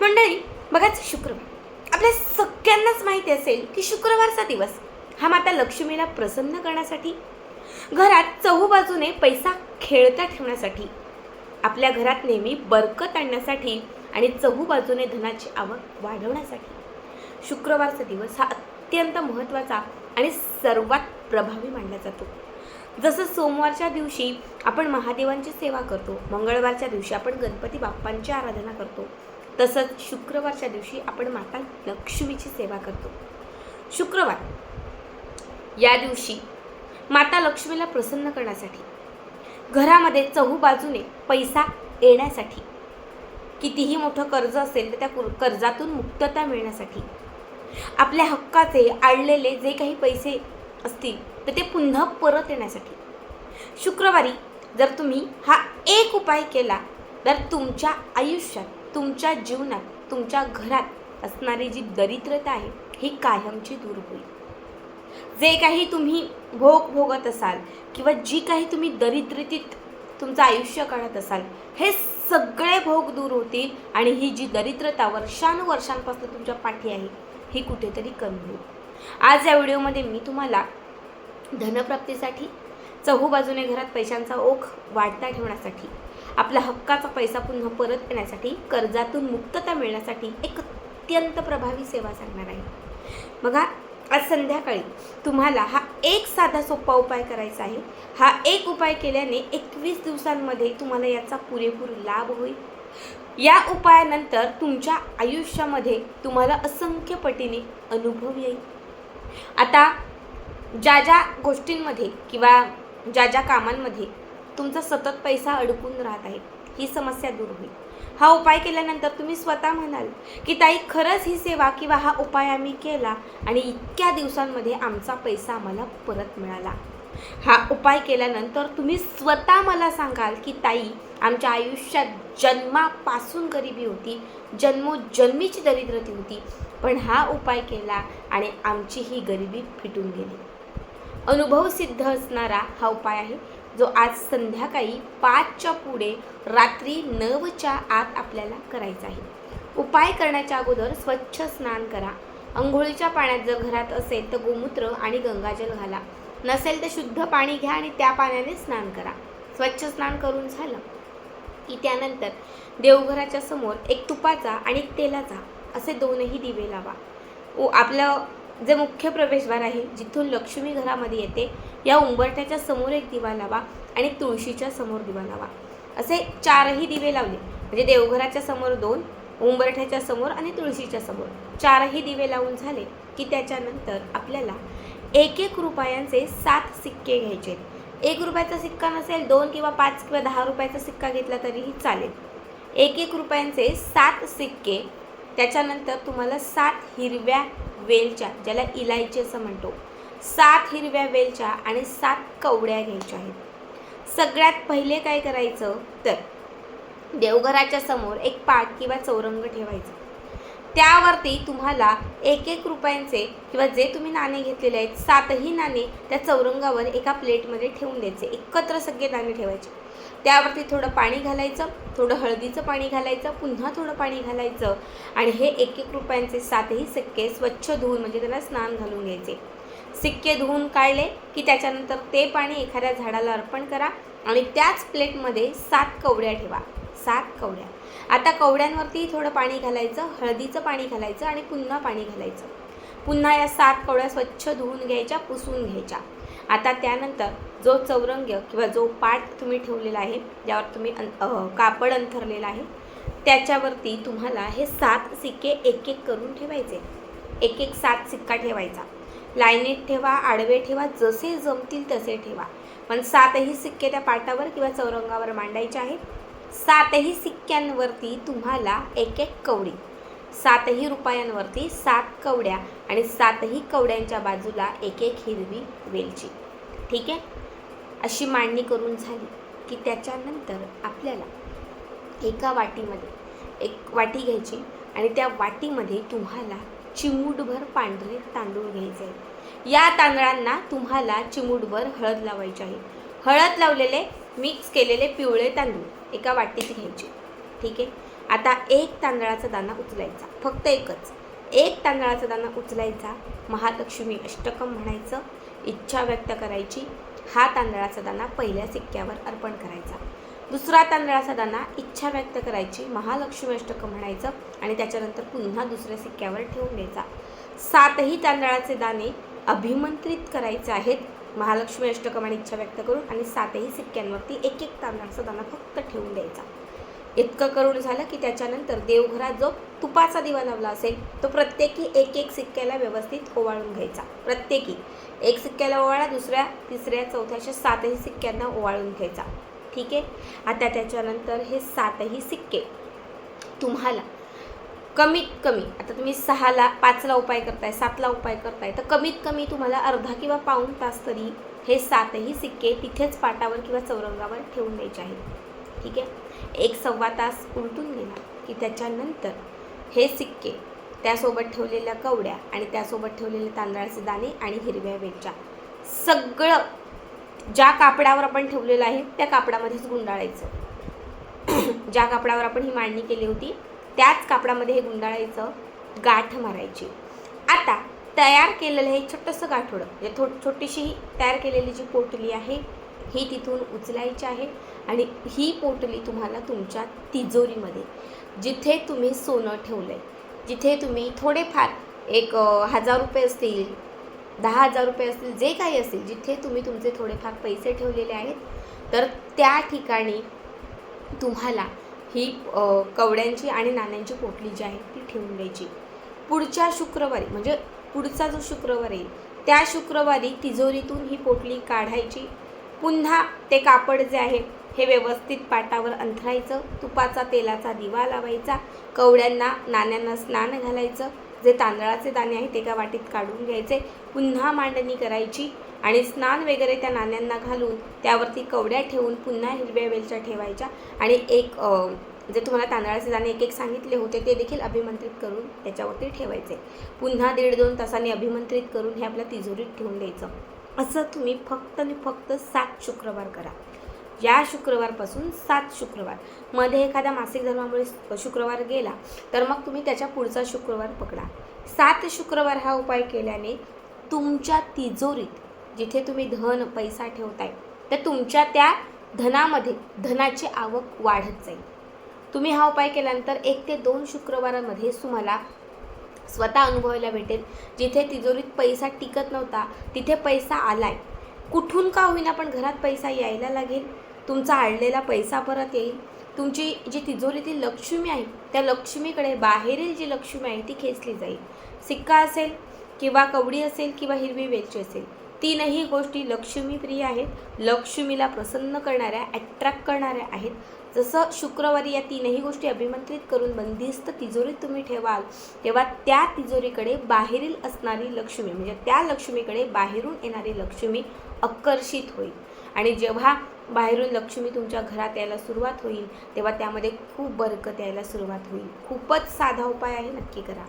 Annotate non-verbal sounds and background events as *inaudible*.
मंडळी बघाच शुक्रवार. आपल्या सगळ्यांनाच माहिती असेल की शुक्रवारचा दिवस हा माता लक्ष्मीला प्रसन्न करण्यासाठी घरात चहूबाजूने पैसा खेळता ठेवण्यासाठी आपल्या घरात नेहमी बरकत आणण्यासाठी आणि चहूबाजूने धनाची आवक वाढवण्यासाठी. शुक्रवारचा दिवस हा अत्यंत महत्त्वाचा आणि सर्वात प्रभावी मानला जातो. जसं सोमवारच्या दिवशी आपण महादेवांची सेवा करतो मंगळवारच्या दिवशी आपण गणपती बाप्पांची आराधना करतो तसंच शुक्रवारच्या दिवशी आपण माता लक्ष्मीची सेवा करतो. शुक्रवार या दिवशी माता लक्ष्मीला प्रसन्न करण्यासाठी घरामध्ये चहू बाजूने पैसा येण्यासाठी कितीही मोठं कर्ज असेल तर त्या कर्जातून मुक्तता मिळण्यासाठी आपल्या हक्काचे आडलेले जे काही पैसे असतील तर ते पुन्हा परत येण्यासाठी. शुक्रवारी जर तुम्ही हा एक उपाय केला तर तुमच्या आयुष्यात तुमच्या जीवनात तुमच्या घरात असणारी जी दरिद्रता आहे ही कायमची दूर होईल. जे काही तुम्ही भोग भोगत असाल किंवा जी काही तुम्ही दरिद्रतीत तुमचं आयुष्य काढत असाल हे सगळे भोग दूर होतील आणि ही जी दरिद्रता वर्षानुवर्षांपासून तुमच्या पाठी आहे ही कुठेतरी कमी होईल. आज या व्हिडिओमध्ये मी तुम्हाला धनप्राप्तीसाठी चहूबाजूने घरात पैशांचा ओघ वाढता ठेवण्यासाठी आपला हक्काचा पैसा पुन्हा परत येण्यासाठी कर्जातून मुक्तता मिळण्यासाठी एक अत्यंत प्रभावी सेवा सांगणार आहे. बघा आज संध्याकाळी तुम्हाला हा एक साधा सोपा उपाय करायचा आहे. हा एक उपाय केल्याने एकवीस दिवसांमध्ये तुम्हाला याचा पुरेपूर लाभ होईल. या उपायानंतर तुमच्या आयुष्यामध्ये तुम्हाला असंख्य पटीने अनुभव येईल. आता ज्या ज्या गोष्टींमध्ये किंवा ज्या ज्या कामांमध्ये तुमचा सतत पैसा अडकून राहत आहे. ही समस्या दूर होईल. हा उपाय केल्यानंतर तुम्ही स्वतः म्हणाल की ताई खरंच ही सेवा किंवा हा उपाय आम्ही केला आणि इतक्या दिवसांमध्ये आमचा पैसा आम्हाला परत मिळाला. हा उपाय केल्यानंतर तुम्ही स्वतः मला सांगाल की ताई आमच्या आयुष्यात जन्मापासून गरिबी होती जन्मोजन्मीची दरिद्रती होती पण हा उपाय केला आणि आमची ही गरिबी फिटून गेली. अनुभव सिद्ध असणारा हा उपाय आहे. जो आज संध्याकाळी पाचच्या पुढे रात्री नऊच्या आत आपल्याला करायचा आहे. उपाय करण्याच्या अगोदर स्वच्छ स्नान करा. अंघोळीच्या पाण्यात जर घरात असेल तर गोमूत्र आणि गंगाजल घाला. नसेल तर शुद्ध पाणी घ्या आणि त्या पाण्याने स्नान करा. स्वच्छ स्नान करून झालं की त्यानंतर देवघराच्या समोर एक तुपाचा आणि एक तेलाचा असे दोनही दिवे लावा. ओ आपलं जे मुख्य प्रवेशद्वार आहे जिथून लक्ष्मी घरामध्ये येते या उंबरठ्याच्या समोर एक दिवा लावा आणि तुळशीच्या समोर दिवा लावा. असे चारही दिवे लावले. म्हणजे देवघराच्या समोर दोन उंबरठ्याच्या समोर आणि तुळशीच्या समोर. चारही दिवे लावून झाले की त्याच्यानंतर आपल्याला एक एक रुपयांचे सात सिक्के घ्यायचे. एक रुपयाचा सिक्का नसेल दोन किंवा पाच किंवा दहा रुपयाचा सिक्का घेतला तरीही चालेल. एक एक रुपयांचे सात सिक्के त्याच्यानंतर तुम्हाला सात हिरव्या वेलच्या ज्याला इलायची असं म्हणतो सात हिरव्या वेलच्या आणि सात कवड्या घ्यायच्या आहेत. सगळ्यात पहिले काय करायचं? तर देवघराच्या समोर एक पाट किंवा चौरंग ठेवायचं. त्यावरती तुम्हाला एक एक रुपयांचे किंवा जे तुम्ही नाणे घेतलेले आहेत सातही नाणे त्या चौरंगावर एका प्लेटमध्ये ठेवून द्यायचे. एकत्र सगळे नाणे ठेवायचे. त्यावरती थोडं पाणी घालायचं थोडं हळदीचं पाणी घालायचं पुन्हा थोडं पाणी घालायचं आणि हे एक एक रुपयांचे सातही सिक्के स्वच्छ धुवून म्हणजे त्यांना स्नान घालून घ्यायचे. सिक्के धुवून काढले की त्याच्यानंतर ते पाणी एखाद्या झाडाला अर्पण करा आणि त्याच प्लेटमध्ये सात कवड्या ठेवा. सात कवड्या. आता कवड्यांवरती थोडं पाणी घालायचं हळदीचं पाणी घालायचं आणि पुन्हा पाणी घालायचं. पुन्हा या सात कवड्या स्वच्छ धुवून घ्यायच्या पुसून घ्यायच्या. आता त्यानंतर जो चौरंग किंवा जो पाट तुम्ही ठेवलेला आहे ज्यावर तुम्ही अं कापड अंथरलेलं आहे त्याच्यावरती तुम्हाला हे सात सिक्के एक एक करून ठेवायचे. एक एक सात सिक्का ठेवायचा. लाईनीत ठेवा आडवे ठेवा जसे जमतील तसे ठेवा. पण सातही सिक्के त्या पाटावर किंवा चौरंगावर मांडायचे आहेत. सातही सिक्क्यांवरती तुम्हाला एक एक कवडी. सातही रुपयांवरती सात कवड्या आणि सातही कवड्यांच्या बाजूला एक एक हिरवी वेलची. ठीक आहे? अशी मांडणी करून झाली की त्याच्यानंतर आपल्याला एका वाटीमध्ये एक वाटी घ्यायची आणि त्या वाटीमध्ये तुम्हाला चिमूटभर पांढरे तांदूळ घ्यायचे आहेत. या तांदळांना तुम्हाला चिमूटभर हळद लावायची आहे. हळद लावलेले मिक्स केलेले पिवळे तांदूळ एका वाटीत घ्यायचे. ठीक आहे? आता एक तांदळाचा दाणा उचलायचा. फक्त एकच. एक तांदळाचा दाणा उचलायचा. महालक्ष्मी अष्टकम म्हणायचं. इच्छा व्यक्त करायची. हा तांदळाचा दाणा पहिल्या सिक्क्यावर अर्पण करायचा. दुसरा तांदळाचा दाणा इच्छा व्यक्त करायची महालक्ष्मी अष्टकं म्हणायचं आणि त्याच्यानंतर पुन्हा दुसऱ्या सिक्क्यावर ठेवून द्यायचा. सातही तांदळाचे दाणे अभिमंत्रित करायचे आहेत महालक्ष्मी अष्टकम आणि इच्छा व्यक्त करून आणि सातही सिक्क्यांवरती एक एक तांदळाचा दाणा फक्त ठेवून द्यायचा. इतकं करून झालं की त्याच्यानंतर देवघरात जो तुपाचा दिवा लावला असेल तो प्रत्येकी एक एक सिक्क्याला व्यवस्थित ओवाळून घ्यायचा. प्रत्येकी एक सिक्क्याला ओवाळा दुसऱ्या तिसऱ्या चौथ्या अशा सातही सिक्क्यांना ओवाळून घ्यायचा. ठीक आहे? आता त्याच्यानंतर हे सातही सिक्के. तुम्हाला कमीत कमी आता तुम्ही सहाला पाचला उपाय करताय सातला उपाय करताय तर कमीत कमी तुम्हाला अर्धा किंवा पाऊण तास तरी हे सातही सिक्के तिथेच पाटावर किंवा चौरंगावर ठेवून द्यायचे आहेत. ठीक आहे? एक सव्वा तास उलटून गेला की त्याच्यानंतर हे सिक्के त्यासोबत ठेवलेल्या कवड्या आणि त्यासोबत ठेवलेले तांदळाचे दाणे आणि हिरव्या वेलच्या सगळं ज्या कापडावर आपण ठेवलेलं आहे त्या कापडामध्येच गुंडाळायचं. *clears throat* ज्या कापडावर आपण ही मांडणी केली होती त्याच कापडामध्ये हे गुंडाळायचं गाठ मारायची. आता तयार केलेलं हे छोटंसं गाठोडं म्हणजे थो छोटीशी ही तयार केलेली जी पोटली आहे ही तिथून उचलायची आहे आणि ही पोटली तुम्हाला तुमच्या तिजोरीमध्ये जिथे तुम्ही सोनं ठेवलं आहे जिथे तुम्ही थोडेफार एक हजार रुपये असतील दहा हजार रुपये असतील जे काही असेल जिथे तुम्ही तुमचे थोडेफार पैसे ठेवलेले आहेत तर त्या ठिकाणी तुम्हाला ही कवड्यांची आणि नाण्यांची पोटली जी आहे ती ठेवून द्यायची. पुढच्या शुक्रवारी म्हणजे पुढचा जो शुक्रवार येईल त्या शुक्रवारी तिजोरीतून ही पोटली काढायची. पुन्हा ते कापड जे आहे हे व्यवस्थित पाटावर अंथरायचं तुपाचा तेलाचा दिवा लावायचा कवड्यांना नाण्यांना स्नान घालायचं जे तांदळाचे दाणे आहेत ते एका वाटीत काढून घ्यायचे. पुन्हा मांडणी करायची आणि स्नान वगैरे त्या नाण्यांना घालून त्यावरती कवड्या ठेवून पुन्हा हिरव्या वेलच्या ठेवायच्या. आणि एक जे तुम्हाला तांदळाचे दाणे एक एक सांगितले होते ते देखील अभिमंत्रित करून त्याच्यावरती ठेवायचे. पुन्हा दीड दोन तासांनी अभिमंत्रित करून हे आपल्या तिजोरीत ठेवून द्यायचं. असं तुम्ही फक्त आणि फक्त सात शुक्रवार करा. या शुक्रवारपासून सात शुक्रवार. मध्ये एखाद्या मासिक धर्मामुळे शुक्रवार गेला तर मग तुम्ही त्याच्या पुढचा शुक्रवार पकडा. सात शुक्रवार हा उपाय केल्याने तुमच्या तिजोरीत जिथे तुम्ही धन पैसा ठेवताय तर तुमच्या त्या धनामध्ये धनाची आवक वाढत जाईल. तुम्ही हा उपाय केल्यानंतर एक ते दोन शुक्रवारामध्ये तुम्हाला स्वतः अनुभवायला भेटेल. जिथे तिजोरीत पैसा टिकत नव्हता तिथे पैसा आलाय. कुठून का होईना पण घरात पैसा यायला लागेल. तुमचा आडलेला पैसा परत येईल. तुमची जी तिजोरीतील लक्ष्मी आहे त्या लक्ष्मीकडे बाहेरील जी लक्ष्मी आहे ती खेचली जाईल. सिक्का असेल किंवा कवडी असेल किंवा हिरवी वेलची असेल तीनही गोष्टी लक्ष्मीप्रिय आहेत. लक्ष्मीला प्रसन्न करणाऱ्या अट्रॅक्ट करणाऱ्या आहेत. जसं शुक्रवारी या तीनही गोष्टी अभिमंत्रित करून बंदिस्त तिजोरीत तुम्ही ठेवाल तेव्हा त्या तिजोरीकडे बाहेरील असणारी लक्ष्मी म्हणजे त्या लक्ष्मीकडे बाहेरून येणारी लक्ष्मी आकर्षित होईल. आणि जेव्हा बाहेरून लक्ष्मी तुमच्या घरात यायला सुरुवात होईल तेव्हा त्यामध्ये खूप बरकत यायला सुरुवात होईल. खूपच साधा उपाय आहे नक्की करा.